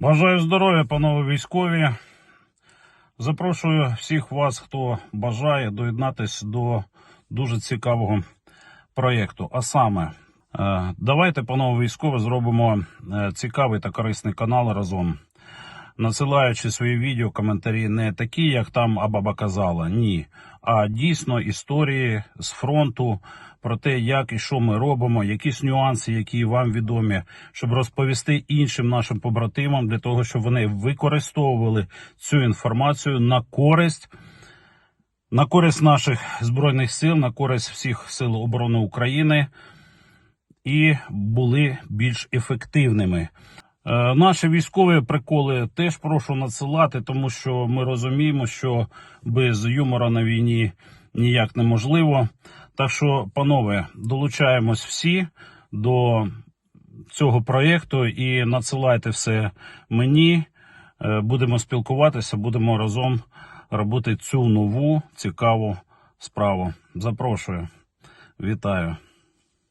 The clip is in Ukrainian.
Бажаю здоров'я, панове військові. Запрошую всіх вас, хто бажає доєднатися до дуже цікавого проєкту. А саме, е, давайте, панове військові, зробимо е, цікавий та корисний канал разом. Надсилаючи свої відео, коментарі не такі, як там Абаба казала, ні. А дійсно історії з фронту про те, як і що ми робимо, якісь нюанси, які вам відомі, щоб розповісти іншим нашим побратимам для того, щоб вони використовували цю інформацію на користь. На користь наших збройних сил, на користь всіх сил оборони України і були більш ефективними. Е, Наші військові приколи теж прошу надсилати, тому що ми розуміємо, що без юмора на війні ніяк неможливо. Так що, панове, долучаємось всі до цього проєкту і надсилайте все мені. Е, Будемо спілкуватися, будемо разом робити цю нову цікаву справу. Запрошую. Вітаю.